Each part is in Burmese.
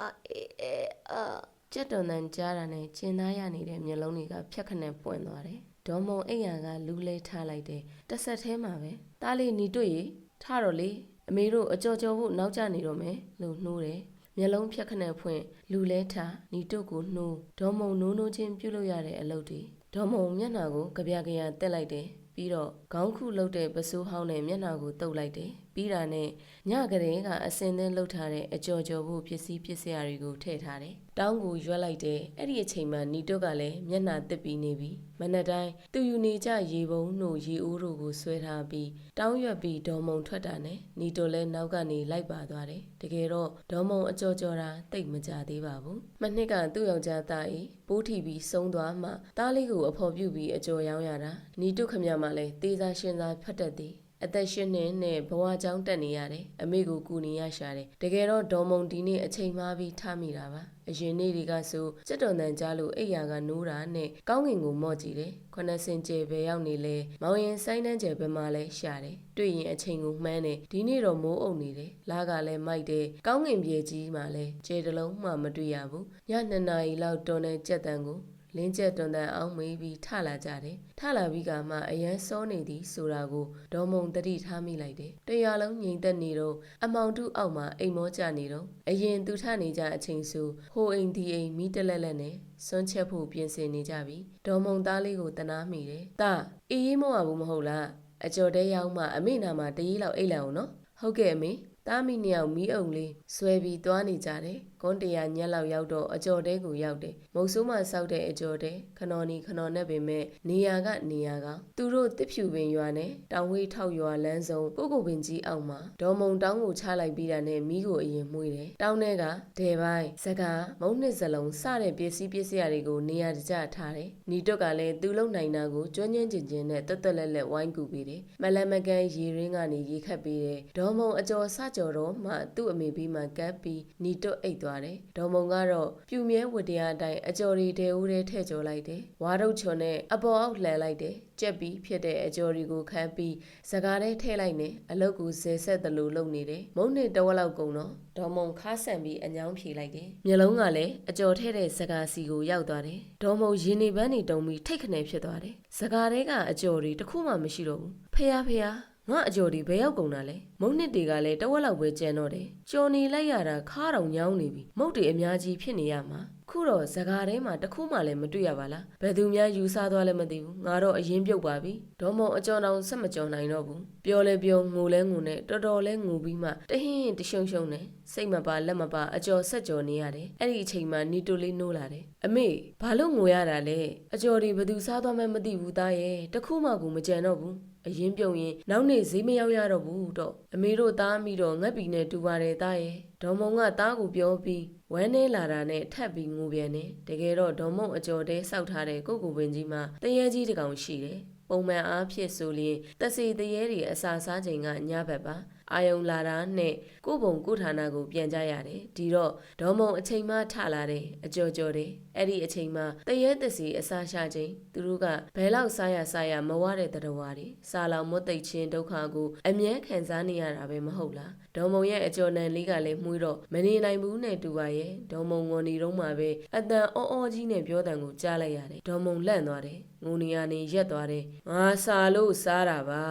အာအေးအေးအာကြက်တော်တန်ကြားတာနဲ့ကျင်သားရနေတဲ့မျက်လုံးတွေကဖြက်ခနဲ့ပွင့်သွားတယ်ဒေါ်မုံအိမ်ရကလူးလဲထားလိုက်တယ်တစ်ဆက်သေးမှာပဲတားလေးညီတွေ့ရေထတော့လေအမေတို့အကြော်ကြော်ဖို့နောက်ကျနေတော့မယ်လို့နှိုးတယ်မျက်လုံးဖြက်ခနဲ့ဖွင့်လူလဲထားညီတို့ကိုနှိုးဒေါ်မုံနိုးနိုးချင်းပြုတ်လို့ရတဲ့အလုပ်တွေဒေါ်မုံမျက်နှာကိုကြပြကြရတက်လိုက်တယ်ပြီးတော့ခေါင်းခုလှုပ်တဲ့ပစိုးဟောင်းနဲ့မျက်နှာကိုတုပ်လိုက်တယ် ပြီးတာနဲ့ညကလေးကအစင်သင်းလှုပ်ထားတဲ့အကြော်ကြော်ဖို့ပစ္စည်းပစ္စည်းတွေကိုထည့်ထားတယ်တောင်းကိုရွက်လိုက်တယ်အဲ့ဒီအချိန်မှာနီတုတ်ကလည်းမျက်နှာတစ်ပြီးနေပြီမနက်တိုင်းသူယူနေကြရေပုံးတို့ရေအိုးတို့ကိုဆွဲထားပြီးတောင်းရွက်ပြီးဒေါ်မုံထွက်တာနဲ့နီတုတ်လည်းနောက်ကနေလိုက်ပါသွားတယ်တကယ်တော့ဒေါ်မုံအကြော်ကြော်တာတိတ်မကြသေးပါဘူးမနှစ်ကသူ့ယောက်ျားသားအေးပိုးထီပြီးဆုံးသွားမှသားလေးကိုအဖော်ပြုတ်ပြီးအကြော်ရောင်းရတာနီတုတ်ခမရမှလည်းတေးစားရှင်စားဖတ်တတ်သည် အသက်ရှင်နေနဲ့ဘဝကြောင်းတက်နေရတယ်အမေကိုကူညီရရှာတယ်တကယ်တော့ဒေါ်မုံဒီနေ့အချိန်မှားပြီးထမိတာပါအရင်နေ့တွေကဆိုစက်တော်တန်ကြားလို့အိယာကနိုးတာနဲ့ကောင်းကင်ကိုမော့ကြည့်တယ်ခုနစင်ကျဲဘယ်ရောက်နေလဲမောင်ရင်ဆိုင်တန်းကျဲဘယ်မှာလဲရှာတယ်တွေ့ရင်အချိန်ကိုမှန်းတယ်ဒီနေ့တော့မိုးအုံနေတယ်လာကလည်းမိုက်တယ်ကောင်းကင်ပြေကြီးမှလည်းကျဲတလုံးမှမတွေ့ရဘူးည2နာရီလောက်တော်တဲ့ကြက်တန်ကို လင်းကျက်တွန်တန်အောင်မေးပြီးထလာကြတယ်ထလာပြီးကမှအရန်စောနေသည်ဆိုတာကိုဒေါ်မုံတတိထားမိလိုက်တယ်တရွာလုံးငြိမ်သက်နေတော့အမောင်တုအောက်မှာအိမ်မောကြနေတော့အရင်သူထနေကြအချိန်ဆိုဟိုအိမ်ဒီအိမ်မိတလက်လက်နဲ့စွန့်ချက်ဖို့ပြင်ဆင်နေကြပြီဒေါ်မုံသားလေးကိုတနာမိတယ်တာအေးအေးမောရဘူးမဟုတ်လားအကျော်တဲရောက်မှအမိနာမှာတရီးလောက်အိတ်လိုက်အောင်နော်ဟုတ်ကဲ့အမေတားမိနှစ်ယောက်မီးအုံလေးဆွဲပြီးသွားနေကြတယ်။ ကွန်တရာညက်လောက်ရောက်တော့အကျော်တဲကိုရောက်တယ်။မုတ်ဆိုးမှစောက်တဲ့အကျော်တဲခနော်နီခနော်နဲ့ပင်မဲ့နေရာကနေရာကသူတို့တစ်ဖြူပင်ရွာနဲ့တောင်ဝေးထောက်ရွာလမ်းစုံကိုကိုပင်ကြီးအောက်မှာဒေါ်မုံတောင်းကိုချလိုက်ပြီးတာနဲ့မီးကိုအရင်မှုတယ်။တောင်းထဲကဒဲပိုင်းစကားမုံနှစ်စလုံးစတဲ့ပစ္စည်းပစ္စည်းတွေကိုနေရာတကျထားတယ်။နီတွက်ကလည်းသူ့လုံနိုင်တာကိုကျွမ်းကျင်ကျင်ကျင်နဲ့တက်တက်လက်လက်ဝိုင်းကူပေးတယ်။မလန်မကန်ရေရင်းကနေရေခတ်ပေးတယ်။ဒေါ်မုံအကျော်စကြော်တော့မှသူ့အမေပြီးမှကပ်ပြီးနီတွက်အိတ်သွားတယ်။ဒေါ်မုံကတော့ပြူမြဲဝတ္တရားအတိုင်းအကျော်ရီတဲဦးထဲထည့်ကျော်လိုက်တယ်။ဝါရုပ်ချွန်နဲ့အပေါ်အောက်လှန်လိုက်တယ်။ကြက်ပြီးဖြစ်တဲ့အကျော်ရီကိုခမ်းပြီးစကားထဲထည့်လိုက်နေအလုတ်ကိုဇဲဆက်သလိုလုပ်နေတယ်။မုံနဲ့တဝက်လောက်ကုန်တော့ဒေါ်မုံခါဆန်ပြီးအညောင်းဖြေလိုက်တယ်။မျက်လုံးကလည်းအကျော်ထဲတဲ့စကားစီကိုရောက်သွားတယ်။ဒေါ်မုံရင်နေပန်းနေတုံပြီးထိတ်ခနဲဖြစ်သွားတယ်။စကားထဲကအကျော်ရီတစ်ခုမှမရှိတော့ဘူး။ဖះဖះ ငါအကျော်ဒီဘယ်ရောက်ကုန်တာလဲမုံနှစ်တွေကလည်းတဝက်လောက်ပဲကျန်တော့တယ်ကြော်နေလိုက်ရတာခါတောင်ညောင်းနေပြီမုတ်တွေအများကြီးဖြစ်နေရမှာခုတော့ဇကာထဲမှာတစ်ခုမှလည်းမတွေ့ရပါလားဘယ်သူများယူဆသွားလဲမသိဘူးငါတော့အရင်ပြုတ်ပါပြီဒေါ်မုံအကျော်တောင်ဆက်မကြော်နိုင်တော့ဘူးပြောလဲပြောငိုလဲငိုနဲ့တော်တော်လဲငိုပြီးမှတဟင်းတရှုံရှုံနဲ့စိတ်မပါလက်မပါအကျော်ဆက်ကြော်နေရတယ်အဲ့ဒီအချိန်မှာနီတိုလေးနိုးလာတယ်အမေဘာလို့ငိုရတာလဲအကျော်ဒီဘယ်သူစားသွားမှမသိဘူးသားရဲ့တခုမှကိုမကြံတော့ဘူး အရင်ပြုံရင်နောက်နေ့ဈေးမရောက်ရတော့ဘူးတော့အမေတို့သားမိတော့ငက်ပီနဲ့တူပါတယ်သားရဲ့ဒေါ်မုံကသားကိုပြောပြီးဝမ်းနေလာတာနဲ့ထပ်ပြီးငိုပြန်တယ်တကယ်တော့ဒေါ်မုံအကျော်တဲစောက်ထားတဲ့ကိုကိုပင်ကြီးမှာတရေကြီးတစ်ကောင်ရှိတယ်ပုံမှန်အားဖြင့်ဆိုရင်တက်စီတရေတွေအစာစားချိန်ကညဘက်ပါ အာယုံလာတာနဲ့ကိုဘုံကိုဌာနကိုပြန်ကြရတယ်ဒီတော့ဒေါ်မုံအချိန်မှထလာတယ်အကျော်ကျော်တယ်အဲ့ဒီအချိန်မှတရေတစီအစာရှာချိန်သူတို့ကဘယ်လောက်စားရစားရမဝတဲ့တရဝါတွေစာလောင်မွတ်သိပ်ချင်းဒုက္ခကိုအမြဲခံစားနေရတာပဲမဟုတ်လားဒေါ်မုံရဲ့အကျော်နံလေးကလည်းမှုတော့မနေနိုင်ဘူးနဲ့တူပါရဲ့ဒေါ်မုံငွန်နေတော့မှပဲအတန်အောအောကြီးနဲ့ပြောတန်ကိုကြားလိုက်ရတယ်ဒေါ်မုံလန့်သွားတယ်ငုံနေရနေရက်သွားတယ်ငါစာလို့စားတာပါ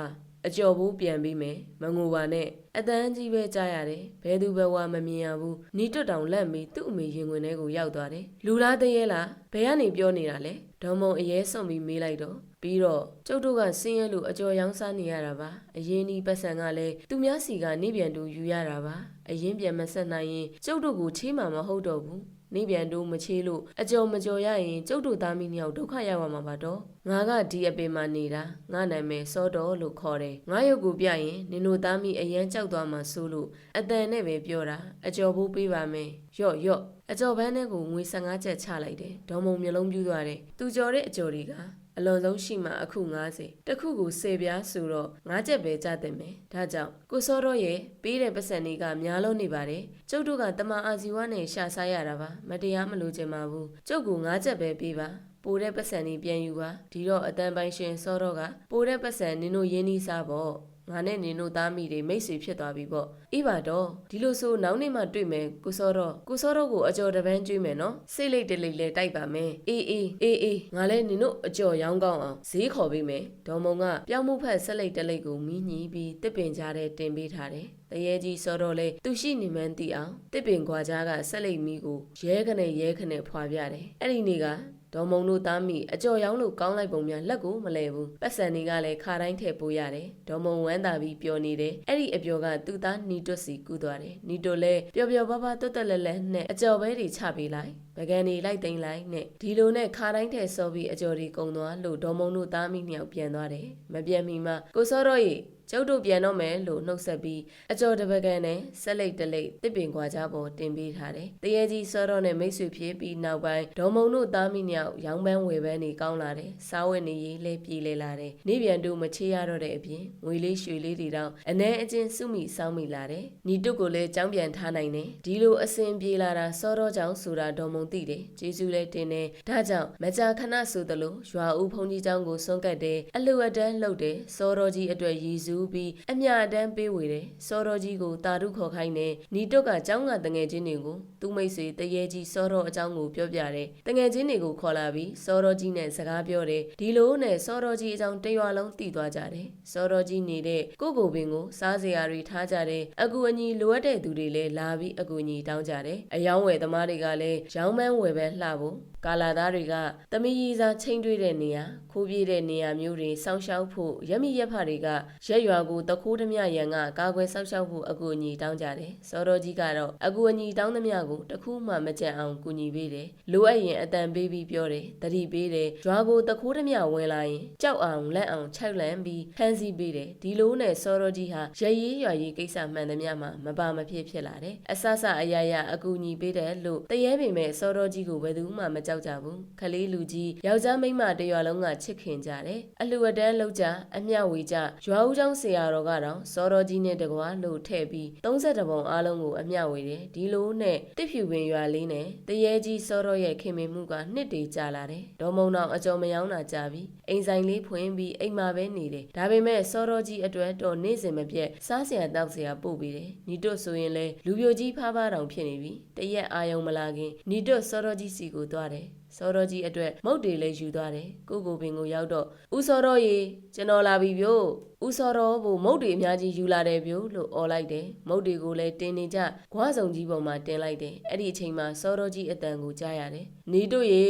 အကျော်ဘူးပြန်ပြီးမယ်မငိုပါနဲ့အတန်းကြီးပဲကြားရတယ်ဘယ်သူဘဝမမြင်ရဘူးနီးတွတ်တောင်လက်မီသူ့အမေရင်ဝင်ထဲကိုရောက်သွားတယ်လူလားတရေလားဘယ်ကနေပြောနေတာလဲဒေါ်မုံအရေးဆုံးပြီးမေးလိုက်တော့ပြီးတော့ကျုပ်တို့ကဆင်းရဲလို့အကျော်ရောင်းစားနေရတာပါအရင်ဒီပတ်စံကလည်းသူများစီကနေပြန်တူယူရတာပါအရင်ပြန်မဆက်နိုင်ရင်ကျုပ်တို့ကိုချေးမှာမဟုတ်တော့ဘူး နေပြန်တို့မချေးလို့အကျော်မကျော်ရရင်ကျုပ်တို့သားမိနှစ်ယောက်ဒုက္ခရောက်မှာပါတော့ငါကဒီအပင်မှာနေတာငါနာမည်စောတော်လို့ခေါ်တယ်ငါရုပ်ကိုပြရင်နင်တို့သားမိအရန်ကြောက်သွားမှဆိုလို့အတန်နဲ့ပဲပြောတာအကျော်ဖို့ပေးပါမယ်ရော့ရော့အကျော်ဘန်းနဲ့ကိုငွေ15ကျပ်ချလိုက်တယ်ဒေါ်မုံမျိုးလုံးပြူးသွားတယ်သူကြော်တဲ့အကျော်တွေက အလွန်ဆုံးရှိမှအခု90တစ်ခုကို10ပြားဆိုတော့9ချက်ပဲကြတဲ့မယ်ဒါကြောင့်ကိုစောတော့ရဲ့ပေးတဲ့ပတ်စံတွေကများလုံးနေပါတယ်ကျုပ်တို့ကတမအာဇီဝနဲ့ရှာစားရတာပါမတရားမလို့ချင်ပါဘူးကျုပ်က9ချက်ပဲပေးပါပိုတဲ့ပတ်စံนี่ပြန်ယူပါဒီတော့အတန်ပိုင်ရှင်စောတော့ကပိုတဲ့ပတ်စံနင်တို့ရင်းနှီးစားပေါ့ ငါနဲ့နင်တို့သားမိတွေမိတ်ဆွေဖြစ်သွားပြီပေါ့အေးပါတော့ဒီလိုဆိုနောက်နေ့မှတွေ့မယ်ကိုစောတော့ကိုစောတော့ကိုအကျော်တပန်းကျွေးမယ်နော်စိတ်လိတ်တလိတ်လဲတိုက်ပါမယ်အေးအေးအေးအေးငါလဲနင်တို့အကျော်ရောင်းကောင်းအောင်ဈေးခေါ်ပေးမယ်ဒေါ်မုံကပြောင်းမှုဖက်ဆက်လိတ်တလိတ်ကိုမီးညီပြီးတစ်ပင်ကြားထဲတင်ပေးထားတယ် တရေကြီးစောတော့လေသူရှိနေမှန်းသိအောင်တစ်ပင်ခွာကြားကဆက်လိတ်မီးကိုရဲခနဲ့ရဲခနဲ့ဖွာပြတယ်အဲ့ဒီနေ့ကဒေါ်မုံတို့သားမိအကျော်ရောင်းလို့ကောင်းလိုက်ပုံများလက်ကိုမလဲဘူးပတ်စံတွေကလည်းခါတိုင်းထည့်ပိုးရတယ်ဒေါ်မုံဝမ်းသာပြီးပျော်နေတယ်အဲ့ဒီအပျော်ကသူ့သားနီတွတ်စီကူးသွားတယ်နီတွတ်လည်းပျော်ပျော်ပါးပါးတွတ်တွတ်လဲလဲနဲ့အကျော်ပဲတွေချပေးလိုက် ဗကန်တွေလိုက်သိမ်းလိုက်နဲ့ဒီလိုနဲ့ခါတိုင်းထည့်စောပြီးအကျော်တွေကုံသွားလို့ဒေါ်မုံတို့သားမိနှစ်ယောက်ပြန်သွားတယ်မပြန်မီမှာကိုစောတော့ရေကျုပ်တို့ပြန်တော့မယ်လို့နှုတ်ဆက်ပြီးအကျော်တပကံနဲ့ဆက်လိတ်တလိတ်တစ်ပင်ခွာကြပေါ်တင်ပေးထားတယ်။တရေကြီးစောတော့နဲ့မိတ်ဆွေဖြစ်ပြီးနောက်ပိုင်းဒေါ်မုံတို့သားမိမြောက်ရောင်းပန်းဝယ်ပန်းနေကောင်းလာတယ်။စားဝတ်နေရေးလဲပြေလေလာတယ်။နေပြန်တို့မချေရတော့တဲ့အပြင်ငွေလေးရွှေလေးတွေတော့အနှဲအကျဉ်စုမိစောင်းမိလာတယ်။ညီတုတ်ကိုလည်းကြောင်းပြန်ထားနိုင်တယ်။ဒီလိုအစဉ်ပြေလာတာစောတော့ကြောင့်ဆိုတာဒေါ်မုံသိတယ်။ကျေးဇူးလဲတင်တယ်။ဒါကြောင့်မကြာခဏဆိုသလိုရွာဦးဖုန်ကြီးเจ้าကိုစွန့်ကတ်တယ်။အလှအတန်းလှုပ်တယ်။စောတော့ကြီးအတွက်ရည်စူးပြီးအမြအတန်းပေးဝေတယ်စောတော်ကြီးကိုတာရုခေါ်ခိုင်းတယ်နီတုတ်ကကျောင်းကတငယ်ချင်းတွေကိုသူ့မိတ်ဆွေတရေကြီးစောတော်အကြောင်းကိုပြောပြတယ်တငယ်ချင်းတွေကိုခေါ်လာပြီးစောတော်ကြီးနဲ့စကားပြောတယ်ဒီလိုနဲ့စောတော်ကြီးအကြောင်းတရွာလုံးတည်သွားကြတယ်စောတော်ကြီးနေတဲ့ကိုကိုပင်ကိုစားစရာတွေထားကြတယ်အကူအညီလိုအပ်တဲ့သူတွေလည်းလာပြီးအကူအညီတောင်းကြတယ်အယောင်းဝယ်သမားတွေကလည်းရောင်းမ မန်းဝယ်ပဲလှဖို့ကာလာသားတွေကတမီရီစာချိန်တွေးတဲ့နေရာခိုးပြေးတဲ့နေရာမျိုးတွေစောင့်ရှောက်ဖို့ရမီရက်ဖတွေကရက်ရွာကိုတခိုးဓမြရန်ကကာကွယ်စောင့်ရှောက်ဖို့အကူအညီတောင်းကြတယ်။စောတော်ကြီးကတော့အကူအညီတောင်းသမျှကိုတခုမှမကြံအောင်ကူညီပေးတယ်။လိုအပ်ရင်အတန်ပေးပြီးပြောတယ်။တတိပေးတယ်။ရွာကိုတခိုးဓမြဝင်လာရင်ကြောက်အောင်လက်အောင်ခြောက်လန့်ပြီးဖမ်းဆီးပေးတယ်။ဒီလိုနဲ့စောတော်ကြီးဟာရရေးရွာရေးကိစ္စမှန်သမျှမှာမပါမဖြစ်ဖြစ်လာတယ်။အဆဆအရာရာအကူအညီပေးတယ်လို့တရေပင်မဲ့စောတော်ကြီးကိုဘယ်သူမှမကြောက်ကြဘူး။ခလေးလူကြီးယောက်ျားမိန်းမတရွာလုံးကချစ်ခင်ကြတယ်။အလှူအတန်းလောက်ကြအမျှဝေကြရွာဦးကျောင်းဆရာတော်ကတော့စောတော်ကြီးနဲ့တကွာလို့ထည့်ပြီး32ပုံအားလုံးကိုအမျှဝေတယ်။ဒီလိုနဲ့တစ်ဖြူပင်ရွာလေးနဲ့တရေကြီးစောတော်ရဲ့ခင်မင်မှုကနှစ်တည်ကြာလာတယ်။ဒေါ်မုံတော်အကျော်မယောင်းတာကြာပြီ။အိမ်ဆိုင်လေးဖွင့်ပြီးအိမ်မှာပဲနေတယ်။ဒါပေမဲ့စောတော်ကြီးအတွက်တော့နေ့စဉ်မပြတ်စားစရာတောက်စရာပို့ပြီးတယ်။ညီတို့ဆိုရင်လေလူပြိုကြီးဖားဖားတောင်ဖြစ်နေပြီ။တရက်အာယုံမလာခင်ညီတို့စောတော်ကြီးစီကိုသွားတယ်။စောတော်ကြီးအတွက်မုတ်တွေလည်းယူသွားတယ်ကိုကိုပင်ကိုရောက်တော့ဦးစောတော်ရေကျွန်တော်လာပြီဗျို့ဦးစောတော်ဘို့မုတ်တွေအများကြီးယူလာတယ်ဗျို့လို့អော်လိုက်တယ်မုတ်တွေကိုလည်းတင်နေကြဂွားစုံကြီးပေါ်မှာတင်လိုက်တယ်အဲ့ဒီအချိန်မှာစောတော်ကြီးအတန်ကိုကြားရတယ်နေတို့ရေ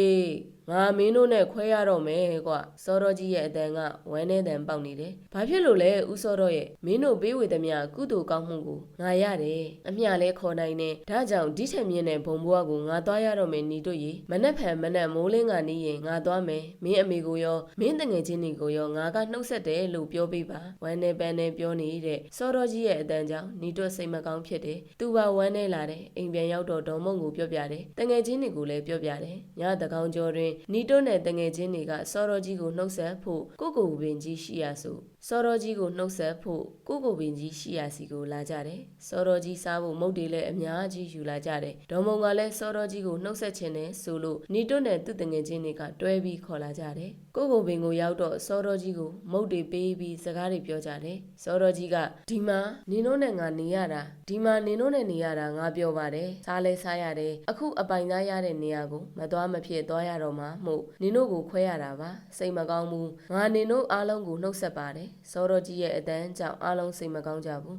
ငါမင်းတို့နဲ့ခွဲရတော့မယ်ကွစောတော်ကြီးရဲ့အတန်ကဝမ်းနဲ့တန်ပေါက်နေတယ်ဘာဖြစ်လို့လဲဦးစောတော်ရဲ့မင်းတို့ပေးဝေသမျှကုသိုလ်ကောင်းမှုကိုငါရတယ်အမျှလဲခေါ်နိုင်တယ်ဒါကြောင့်ဒီချက်မြင့်တဲ့ဘုံဘွားကိုငါသွားရတော့မယ်နေတို့ရေမနှက်ဖန်မနှက်မိုးလင်းကနေရင်ငါသွားမယ်မင်းအမေကိုရောမင်းတငယ်ချင်းတွေကိုရောငါကနှုတ်ဆက်တယ်လို့ပြောပေးပါဝမ်းနဲ့ပန်းနဲ့ပြောနေတဲ့စောတော်ကြီးရဲ့အတန်ကြောင့်နေတို့စိတ်မကောင်းဖြစ်တယ်သူပါဝမ်းနဲ့လာတယ်အိမ်ပြန်ရောက်တော့ဒေါ်မုံကိုပြောပြတယ်တငယ်ချင်းတွေကိုလည်းပြောပြတယ်ညတကောင်ကျော်တွင်နီတိုနဲ့တငယ်ချင်းတွေကစောတော်ကြီးကိုနှုတ်ဆက်ဖို့ကိုကိုပင်ကြီးရှိရဆိုစောတော်ကြီးကိုနှုတ်ဆက်ဖို့ကိုကိုပင်ကြီးရှိရစီကိုလာကြတယ်စောတော်ကြီးစားဖို့မုတ်တွေလည်းအများကြီးယူလာကြတယ်ဒေါ်မုံကလည်းစောတော်ကြီးကိုနှုတ်ဆက်ခြင်းနဲ့ဆိုလို့နီတိုနဲ့သူ့တငယ်ချင်းတွေကတွဲပြီးခေါ်လာကြတယ်ကိုကိုပင်ကိုရောက်တော့စောတော်ကြီးကိုမုတ်တွေပေးပြီးစကားတွေပြောကြတယ်စောတော်ကြီးကဒီမှာနင်တို့နဲ့ငါနေရတာဒီမှာနင်တို့နဲ့နေရတာငါပြောပါတယ်စားလဲစားရတယ်အခုအပိုင်သားရတဲ့နေရာကိုမသွားမဖြစ်သွားရတော့မှမို့နင်တို့ကိုခွဲရတာပါစိတ်မကောင်းဘူးငါနင်တို့အားလုံးကိုနှုတ်ဆက်ပါတယ်စောတော်ကြီးရဲ့အတန်းကြောင့်အားလုံးစိတ်မကောင်းကြဘူး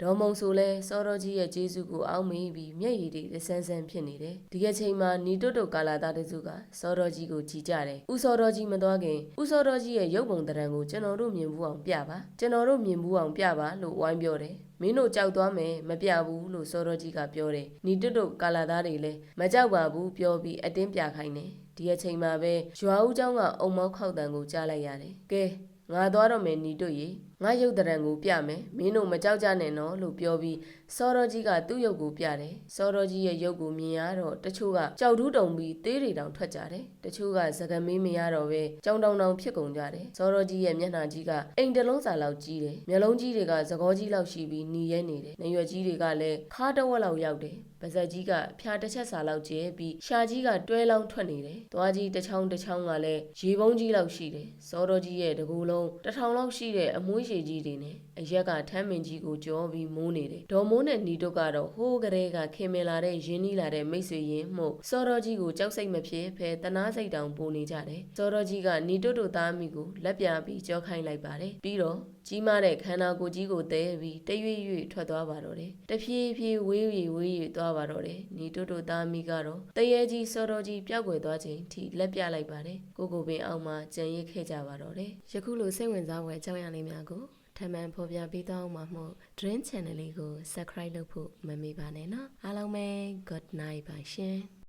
ဒေါ်မုံဆိုလဲစောတော်ကြီးရဲ့ကျေးဇူးကိုအောက်မေ့ပြီးမျက်ရည်တွေဆန်းဆန်းဖြစ်နေတယ်ဒီကချိန်မှာနီတုတ်တုတ်ကာလာသားတစုကစောတော်ကြီးကိုကြည်ကြတယ်ဥစောတော်ကြီးမသွားခင်ဥစောတော်ကြီးရဲ့ရုပ်ပုံတရံကိုကျွန်တော်တို့မြင်ဘူးအောင်ပြပါကျွန်တော်တို့မြင်ဘူးအောင်ပြပါလို့ဝိုင်းပြောတယ်မင်းတို့ကြောက်သွားမယ်မပြဘူးလို့စောတော်ကြီးကပြောတယ်။နီတွတ်တို့ကာလာသားတွေလည်းမကြောက်ပါဘူးပြောပြီးအတင်းပြခိုင်းတယ်။ဒီအချိန်မှာပဲရွာဦးเจ้าကအုံမောက်ခောက်တန်ကိုကြားလိုက်ရတယ်။ကဲ ငါသွားတော့မယ်နီတို့ရေငါရုပ်တရံကိုပြမယ်မင်းတို့မကြောက်ကြနဲ့နော်လို့ပြောပြီးစောတော်ကြီးကသူ့ရုပ်ကိုပြတယ်စောတော်ကြီးရဲ့ရုပ်ကိုမြင်ရတော့တချို့ကကြောက်တူးတုံပြီးသေးတွေတောင်ထွက်ကြတယ်တချို့ကစကမေးမရတော့ပဲကြောင်တောင်တောင်ဖြစ်ကုန်ကြတယ်စောတော်ကြီးရဲ့မျက်နှာကြီးကအိမ်တလုံးစာလောက်ကြီးတယ်မျက်လုံးကြီးတွေကသကောကြီးလောက်ရှိပြီးหนีရဲနေတယ်နေရွယ်ကြီးတွေကလည်းခါတဝက်လောက်ရောက်တယ် ပါဇက်ကြီးကဖျားတစ်ချက်စာလောက်ကျဲပြီးရှာကြီးကတွဲလောင်းထွက်နေတယ်သွားကြီးတစ်ချောင်းတစ်ချောင်းကလည်းရေပုံးကြီးလောက်ရှိတယ်စောတော်ကြီးရဲ့တကူလုံးတစ်ထောင်လောက်ရှိတဲ့အမွှေးရှည်ကြီးတွေနဲ့အရက်ကထမ်းမင်ကြီးကိုကြောပြီးမိုးနေတယ်ဒေါ်မိုးနဲ့နီတို့ကတော့ဟိုးကလေးကခင်မင်လာတဲ့ရင်းနှီးလာတဲ့မိတ်ဆွေရင်းမှုစောတော်ကြီးကိုကြောက်စိတ်မဖြစ်ဖဲတနာစိတ်တောင်ပိုနေကြတယ်စောတော်ကြီးကနီတို့တို့သားမိကိုလက်ပြပြီးကြောခိုင်းလိုက်ပါတယ်ပြီးတော့ကြီးမားတဲ့ခန္ဓာကိုယ်ကြီးကိုတဲပြီးတရွေ့ရွေ့ထွက်သွားပါတော့တယ်တဖြည်းဖြည်းဝေးဝေးဝေးရွေ့သွားပါတော့တယ်နီတို့တို့သားမိကတော့တရေကြီးစောတော်ကြီးပျောက်ကွယ်သွားချိန်ထိလက်ပြလိုက်ပါတယ်ကိုကိုပင်အောင်မှာကြံရစ်ခဲ့ကြပါတော့တယ်ယခုလိုစိတ်ဝင်စားဖွယ်အကြောင်းအရာလေးများကိုထပ်မံဖော်ပြပေးသွားအောင်မှာမို့ Dream Channel လေးကို Subscribe လုပ်ဖို့မမေ့ပါနဲ့နော်အားလုံးပဲ Good night ပါရှင်